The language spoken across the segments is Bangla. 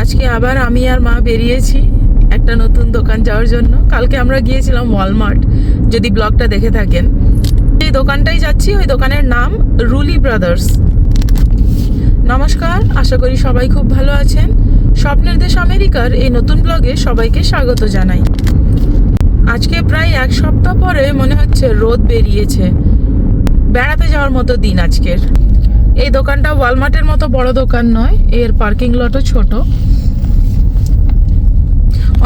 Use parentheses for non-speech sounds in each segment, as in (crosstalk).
আজকে আবার আমি আর মা বেরিয়েছি একটা নতুন দোকান যাওয়ার জন্য। কালকে আমরা গিয়েছিলাম ওয়ালমার্ট যদি ব্লগটা দেখে থাকেন। এই দোকানটাই যাচ্ছি, ওই দোকানের নাম রুলি ব্রাদার্স নমস্কার, আশা করি সবাই খুব ভালো আছেন। স্বপ্নের দেশ আমেরিকার এই নতুন ব্লগে সবাইকে স্বাগত জানাই। আজকে প্রায় এক সপ্তাহ পরে মনে হচ্ছে রোদ বেরিয়েছে। বেড়াতে যাওয়ার মতো দিন আজকের। এই দোকানটা ওয়ালমার্টের মতো বড় দোকান নয় এর পার্কিং লটও ছোট।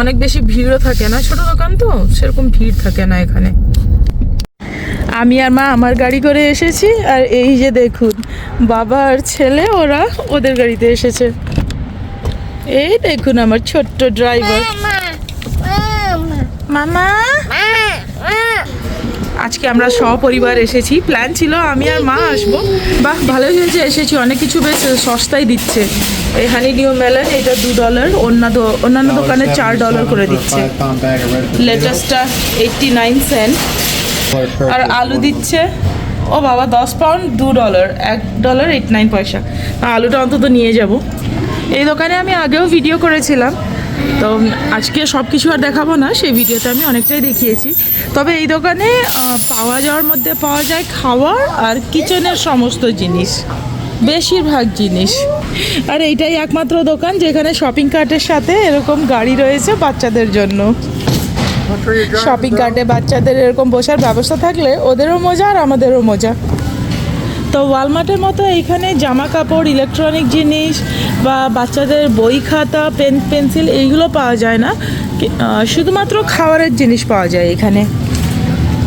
অনেক বেশি ভিড়ও থাকে না ছোট দোকান তো সেরকম ভিড় থাকে না এখানে। আমি আর মা আমার গাড়ি করে এসেছি আর এই যে দেখুন বাবা আর ছেলে ওরা ওদের গাড়িতে এসেছে। এই দেখুন আমার ছোট্ট ড্রাইভার মামা আজকে আমরা সপরিবার এসেছি। প্ল্যান ছিল আমি আর মা আসব। বাহ ভালোই হয়েছে এসেছি। অনেক কিছু বেশ সস্তায় দিচ্ছে। এই হানি নিউ মেলন এটা দু ডলার অন্য দো- অন্যান্য দোকানে চার ডলার করে দিচ্ছে। লেটেস্টটা এইটটি নাইন সেন্ট আর আলু দিচ্ছে ও বাবা দশ পাউন্ড দু ডলার এক ডলার এইট নাইন পয়সা। আলুটা অন্তত নিয়ে যাব। এই দোকানে আমি আগেও ভিডিও করেছিলাম। তো আজকে সব কিছু আর দেখাবো না সেই ভিডিওতে আমি অনেকটাই দেখিয়েছি। তবে এই দোকানে পাওয়া যাওয়ার মধ্যে পাওয়া যায় খাওয়ার আর কিচেনের সমস্ত জিনিস বেশিরভাগ জিনিস। আর এইটাই একমাত্র দোকান যেখানে শপিং কার্টের সাথে এরকম গাড়ি রয়েছে বাচ্চাদের জন্য। শপিং কার্টে বাচ্চাদের এরকম বসার ব্যবস্থা থাকলে ওদেরও মজা আর আমাদেরও মজা। তো ওয়ালমার্টের মতো এইখানে জামা কাপড় ইলেকট্রনিক জিনিস বা বাচ্চাদের বই খাতা পেন পেন্সিল এইগুলো পাওয়া যায় না। শুধুমাত্র খাবারের জিনিস পাওয়া যায় এখানে।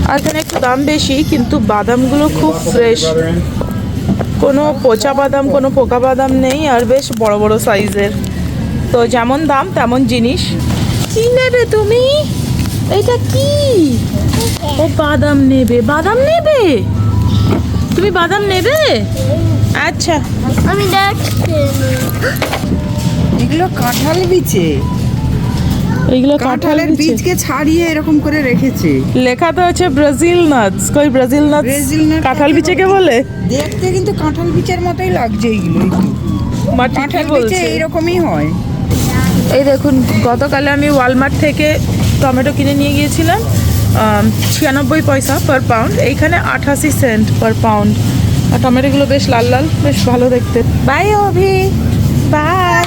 আর এখানে একটু দাম বেশি, কিন্তু বাদামগুলো খুব ফ্রেশ কোনো পচা বাদাম, কোনো পোকা বাদাম নেই, আর বেশ বড় বড় সাইজের তো যেমন দাম, তেমন জিনিস। কি নেবে তুমি? এটা কি? ও বাদাম নেবে বাদাম নেবে? তুমি বাদাম নেবে? আচ্ছা। আমি এগুলো কাঁঠাল বিচে এইগুলো কাঁঠালের কাঁঠালের বীজ। বীজকে ছাড়িয়ে এরকম করে রেখেছে। লেখা তো আছে ব্রাজিল নাটস। কই ব্রাজিল নাটস? ব্রাজিল nuts কাঁঠাল বিচেকে বলে? দেখতে কিন্তু কাঁঠাল বিচের মতোই লাগছে এইগুলো একটু মা কাঁঠাল বিচে বলছে? এইরকমই হয়। এই দেখুন গতকালে আমি ওয়ালমার্ট থেকে টমেটো কিনে নিয়ে গিয়েছিলাম। ছিয়ানব্বই পয়সা পার পাউন্ড এইখানে আঠাশি সেন্ট পার পাউন্ড আর টমেটোগুলো বেশ লাল লাল, বেশ ভালো দেখতে। By Abhi. বাই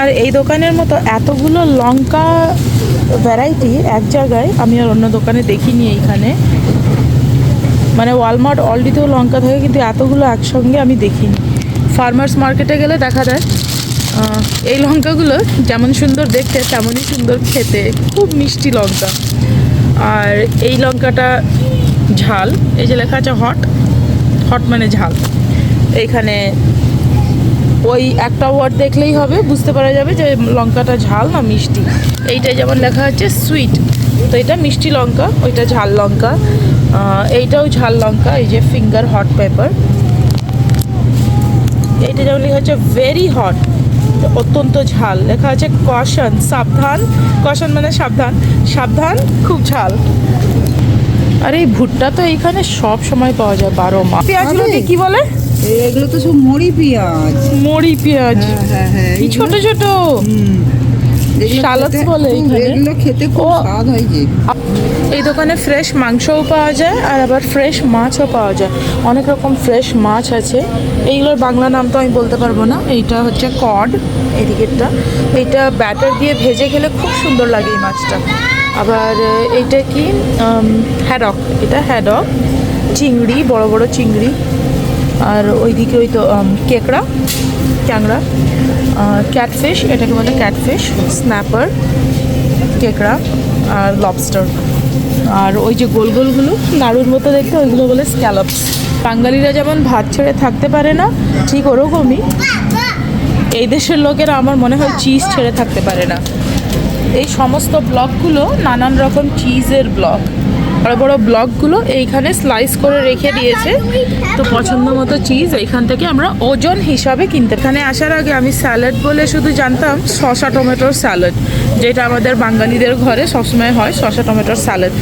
আর এই দোকানের মতো এতগুলো লঙ্কা ভ্যারাইটি এক জায়গায় আমি আর অন্য দোকানে দেখিনি এইখানে। মানে ওয়ালমার্ট অলরেডিতেও লঙ্কা থাকে, কিন্তু এতগুলো একসঙ্গে আমি দেখিনি। ফার্মার্স মার্কেটে গেলে দেখা যায় এই লঙ্কাগুলো যেমন সুন্দর দেখতে, তেমনই সুন্দর খেতে। খুব মিষ্টি লঙ্কা। আর এই লঙ্কাটা ঝাল। এই যে লেখা আছে হট। হট মানে ঝাল। এইখানে ওই একটা ওয়ার্ড দেখলেই হবে, বুঝতে পারা যাবে যে লঙ্কাটা ঝাল না মিষ্টি। এইটা যেমন লেখা আছে সুইট। তো এটা মিষ্টি লঙ্কা, ওইটা ঝাল লঙ্কা। এইটাও ঝাল লঙ্কা, এই যে ফিঙ্গার হট পেপার। এইটা যেমন লেখা হচ্ছে ভেরি হট অত্যন্ত ঝাল। লেখা আছে কশন সাবধান। কশন মানে সাবধান। সাবধান খুব ঝাল। আর এই ভুট্টা তো এইখানে সব সময় পাওয়া যায় বারো মাস। পেঁয়াজগুলোকে কি বলে? এগুলো তো সব মুড়ি পেঁয়াজ। মরি পেঁয়াজ। হ্যাঁ হ্যাঁ হ্যাঁ কি ছোট ছোট। খেতে- বলে এগুলো খেতে খুব স্বাদ হয় যে এই দোকানে ফ্রেশ মাংসও পাওয়া যায় আর আবার ফ্রেশ মাছও পাওয়া যায়। অনেক রকম ফ্রেশ মাছ আছে। এইগুলোর বাংলা নাম তো আমি বলতে পারব না। এইটা হচ্ছে কড এদিকেরটা। এইটা ব্যাটার দিয়ে ভেজে খেলে খুব সুন্দর লাগে এই মাছটা। আবার এইটা কি? হ্যাডক এটা হ্যাডক চিংড়ি বড় বড় চিংড়ি। আর ওইদিকে ওই তো কেকড়া। ক্যাংড়া ক্যাটফিশ এটাকে বলে ক্যাটফিশ স্ন্যাপার কেকড়া আর লবস্টার আর ওই যে গোল গোলগুলো, নাড়ুর মতো দেখতে, ওইগুলো বলে স্ক্যালপস বাঙালিরা যেমন ভাত ছেড়ে থাকতে পারে না, ঠিক ওরকমই এই দেশের লোকেরা আমার মনে হয় চিজ ছেড়ে থাকতে পারে না। এই সমস্ত ব্লকগুলো নানান রকম চিজের ব্লক। বড় বড় ব্লকগুলো এইখানে স্লাইস করে রেখে দিয়েছে। তো পছন্দ মতো চিজ এইখান থেকে আমরা ওজন হিসাবে কিনতে এখানে আসার আগে আমি স্যালাড বলে শুধু জানতাম শসা টমেটোর স্যালাড যেটা আমাদের বাঙালিদের ঘরে সবসময় হয়, শসা টমেটোর স্যালাড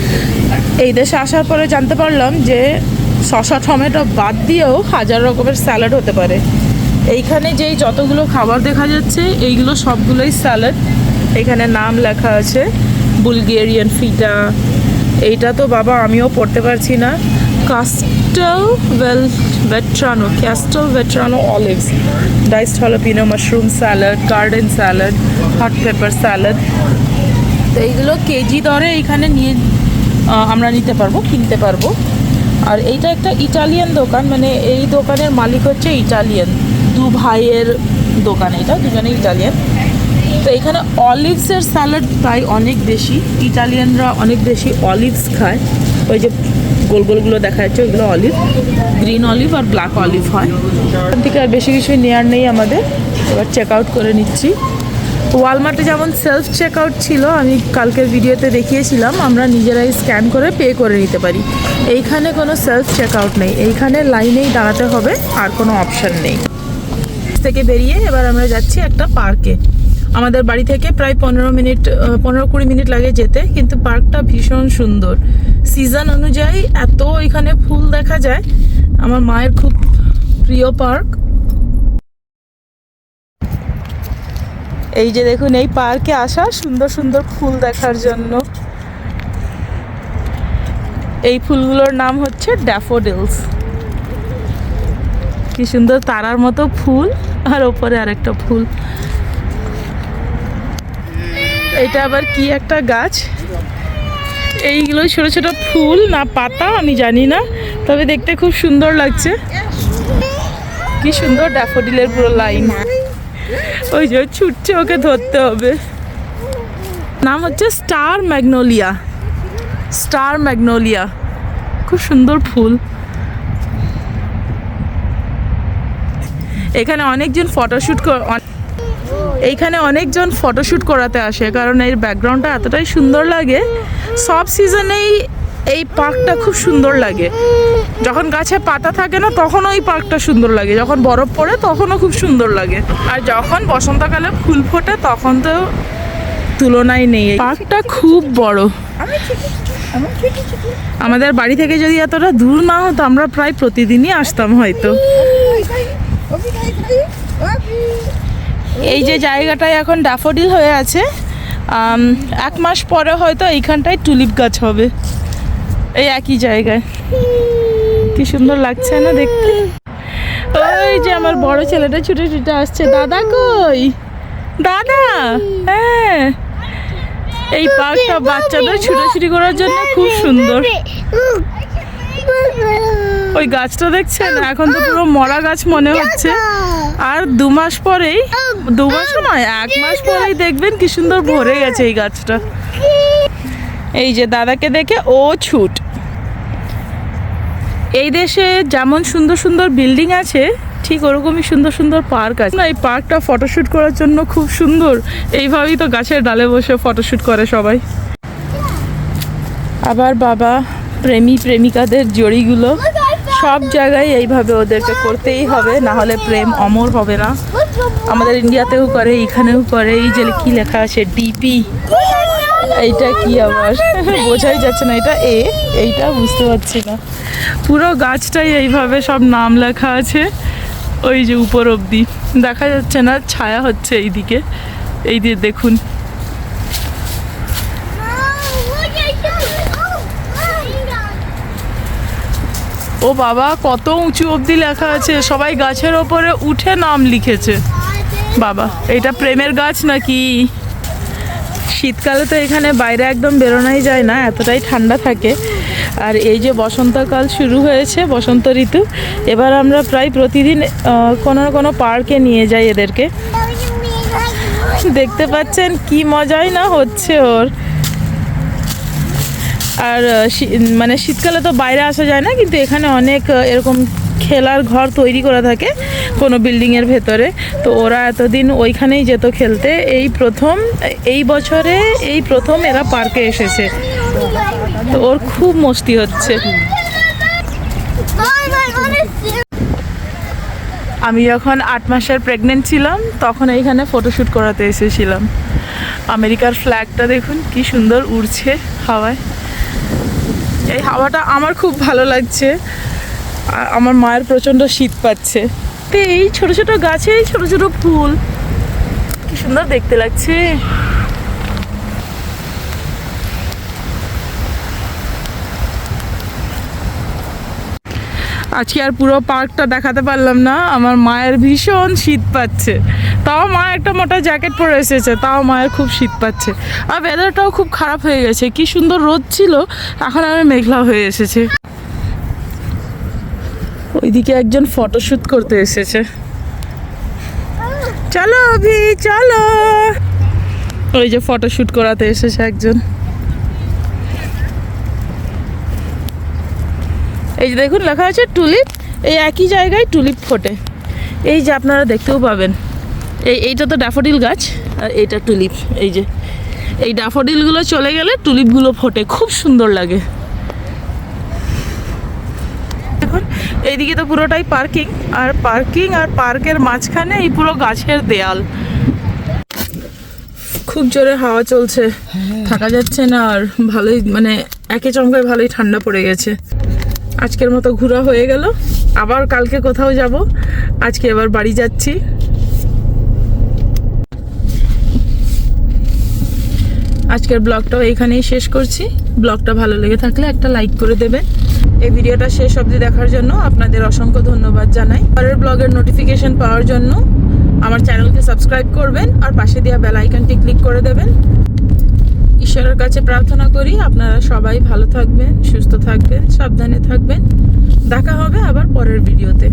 এই দেশে আসার পরে জানতে পারলাম যে শসা টমেটো বাদ দিয়েও হাজার রকমের স্যালাড হতে পারে। এইখানে যেই যতগুলো খাবার দেখা যাচ্ছে, এইগুলো সবগুলোই স্যালাড এখানে নাম লেখা আছে বুলগেরিয়ান ফিটা এইটা তো বাবা আমিও পড়তে পারছি না। Castelvetrano Castelvetrano olives diced jalapeno mushroom salad garden salad hot pepper salad তো এইগুলো কেজি দরে এইখানে নিয়ে আমরা নিতে পারব, কিনতে পারব। আর এইটা একটা ইটালিয়ান দোকান মানে এই দোকানের মালিক হচ্ছে ইটালিয়ান। দু ভাইয়ের দোকান এটা দুজনে ইটালিয়ান। তো এখানে অলিভসের স্যালাড প্রায় অনেক বেশি। ইটালিয়ানরা অনেক বেশি অলিভস খায়। ওই যে গোল গোলগুলো দেখা যাচ্ছে, ওইগুলো অলিভ। গ্রিন অলিভ আর ব্ল্যাক অলিভ হয়। এখান থেকে আর বেশি কিছু নেওয়ার নেই আমাদের। এবার চেক আউট করে নিচ্ছি। ওয়ালমার্টে যেমন সেলফ চেক আউট ছিল, আমি কালকের ভিডিওতে দেখিয়েছিলাম, আমরা নিজেরাই স্ক্যান করে পে করে নিতে পারি। এইখানে কোনো সেলফ চেক আউট নেই। এইখানে লাইনেই দাঁড়াতে হবে, আর কোনো অপশন নেই। থেকে বেরিয়ে এবার আমরা যাচ্ছি একটা পার্কে আমাদের বাড়ি থেকে প্রায় পনেরো মিনিট পনেরো কুড়ি মিনিট লাগে যেতে, কিন্তু পার্কটা ভীষণ সুন্দর। সিজন অনুযায়ী এত এখানে ফুল দেখা যায়। আমার মায়ের খুব প্রিয় পার্ক। এই যে দেখুন, এই পার্কে আসা সুন্দর সুন্দর ফুল দেখার জন্য। এই ফুলগুলোর নাম হচ্ছে ড্যাফোডিলস। কি সুন্দর তারার মতো ফুল, আর ওপরে আরেকটা ফুল। এটা আবার কি একটা গাছ? এইগুলো ছোট ছোট ফুল, না পাতা, আমি জানি না, তবে দেখতে খুব সুন্দর লাগছে। কি সুন্দর ড্যাফোডিলের পুরো লাইন। ওই যে ছুটছে, ওকে ধরতে হবে। নাম হচ্ছে স্টার ম্যাগনোলিয়া। Star magnolia. খুব সুন্দর ফুল। এখানে অনেকজন ফটোশ্যুট এইখানে অনেকজন ফটোশ্যুট করাতে আসে, কারণ এর ব্যাকগ্রাউন্ডটা এতটাই সুন্দর লাগে। সব সিজনেই এই পার্কটা খুব সুন্দর লাগে। যখন গাছে পাতা থাকে না, তখনও ওই পার্কটা সুন্দর লাগে। যখন বরফ পড়ে, তখনও খুব সুন্দর লাগে। আর যখন বসন্তকালে ফুল ফোটে, তখন তো তুলনায় নেই। পার্কটা খুব বড়। আমাদের বাড়ি থেকে যদি এতটা দূর না হতো, আমরা প্রায় প্রতিদিনই আসতাম হয়তো। এই যে জায়গাটায় এখন ড্যাফোডিল হয়ে আছে এক মাস পরে হয়তো এইখানটায় টুলিপ গাছ হবে। এই একই জায়গায়। কি সুন্দর লাগছে না দেখতে? ওই যে আমার বড় ছেলেটা ছুটে ছুটে আসছে। দাদা কই? দাদা হ্যাঁ। এই পার্কটা বাচ্চাদের ছুটোছুটি করার জন্য খুব সুন্দর। ওই গাছটা দেখছেন? এখন তো পুরো মরা গাছ মনে হচ্ছে। আর দু মাস পরেই দু মাস নয় এক মাস পরেই দেখবেন কি সুন্দর ভরে গেছে এই গাছটা। এই যে দাদাকে দেখে ও ছুট। এই দেশে যেমন সুন্দর সুন্দর বিল্ডিং আছে ঠিক ওরকমই সুন্দর সুন্দর পার্ক আছে। না এই পার্কটা ফটোশ্যুট করার জন্য খুব সুন্দর। এইভাবেই তো গাছের ডালে বসে ফটোশ্যুট করে সবাই। আবার বাবা প্রেমী প্রেমিকাদের জড়িগুলো সব জায়গায় এইভাবে ওদেরকে করতেই হবে না হলে প্রেম অমর হবে না। আমাদের ইন্ডিয়াতেও করে এখানেও করে এই যে কি লেখা আছে ডিপি এইটা কি আবার? (laughs) বোঝাই যাচ্ছে না এটা এ এইটা বুঝতে পারছি না। পুরো গাছটাই এইভাবে সব নাম লেখা আছে ওই যে উপর অবধি। দেখা যাচ্ছে না ছায়া হচ্ছে এইদিকে। এই দিয়ে দেখুন। ও বাবা, কত উঁচু অবধি লেখা আছে। সবাই গাছের ওপরে উঠে নাম লিখেছে। বাবা, এটা প্রেমের গাছ নাকি? শীতকালে তো এখানে বাইরে একদম বেরোনোই যায় না, এতটাই ঠান্ডা থাকে। আর এই যে বসন্তকাল শুরু হয়েছে, বসন্ত ঋতু, এবার আমরা প্রায় প্রতিদিন কোনো না কোনো পার্কে নিয়ে যাই এদেরকে। দেখতে পাচ্ছেন কি মজাই না হচ্ছে ওর। আর মানে শীতকালে তো বাইরে আসা যায় না, কিন্তু এখানে অনেক এরকম খেলার ঘর তৈরি করা থাকে কোনো বিল্ডিংয়ের ভেতরে। তো ওরা এতদিন ওইখানেই যেত খেলতে। এই প্রথম, এই বছরে, এই প্রথম এরা পার্কে এসেছে। তো ওর খুব মস্তি হচ্ছে। আমি যখন আট মাসের প্রেগনেন্ট ছিলাম, তখন এইখানে ফটোশ্যুট করাতে এসেছিলাম। আমেরিকার ফ্ল্যাগটা দেখুন, কি সুন্দর উড়ছে হাওয়ায়। এই হাওয়াটা আমার খুব ভালো লাগছে। আর আমার মায়ের প্রচণ্ড শীত পাচ্ছে। তো এই ছোট ছোট গাছে ছোট ছোট ফুল। কি সুন্দর দেখতে লাগছে। আজকে আর পুরো পার্কটা দেখাতে পারলাম না। আমার মায়ের ভীষণ শীত পাচ্ছে। তাও মা একটা মোটা জ্যাকেট পরে এসেছে, তাও মায়ের খুব শীত পাচ্ছে। আর ওয়েদারটাও খুব খারাপ হয়ে গেছে, কি সুন্দর রোদ ছিল, এখন আমি মেঘলা হয়ে এসেছে। ওইদিকে একজন ফটোশ্যুট করতে এসেছে। চলো অভি, চলো। ওই যে ফটোশ্যুট করাতে এসেছে একজন। এই যে দেখুন লেখা আছে টুলিপ। এই একই জায়গায় টুলিপ ফোটে। এই যে আপনারা দেখতেও পাবেন। এই এইটা তো ড্যাফোডিল গাছ আর এইটা টুলিপ। এই যে এই ড্যাফোডিলগুলো চলে গেলে টুলিপগুলো ফোটে। খুব সুন্দর লাগে। দেখুন এইদিকে তো পুরোটাই পার্কিং আর পার্কিং আর পার্কের মাঝখানে এই পুরো গাছের দেয়াল। খুব জোরে হাওয়া চলছে। থাকা যাচ্ছে না আর ভালোই মানে একে চমকায় ভালোই ঠান্ডা পড়ে গেছে। আজকের মতো ঘোরা হয়ে গেল। আবার কালকে কোথাও যাব। আজকে এবার বাড়ি যাচ্ছি। আজকের ব্লগটাও এখানেই শেষ করছি। ব্লগটা ভালো লেগে থাকলে একটা লাইক করে দেবেন। এই ভিডিওটা শেষ অবধি দেখার জন্য আপনাদের অসংখ্য ধন্যবাদ জানাই। পরের ব্লগের নোটিফিকেশন পাওয়ার জন্য আমার চ্যানেলকে সাবস্ক্রাইব করবেন আর পাশে দেওয়া বেল আইকনটি ক্লিক করে দেবেন। ঈশ্বরের কাছে প্রার্থনা করি আপনারা সবাই ভালো থাকবেন, সুস্থ থাকবেন, সাবধানে থাকবেন। দেখা হবে আবার পরের ভিডিওতে।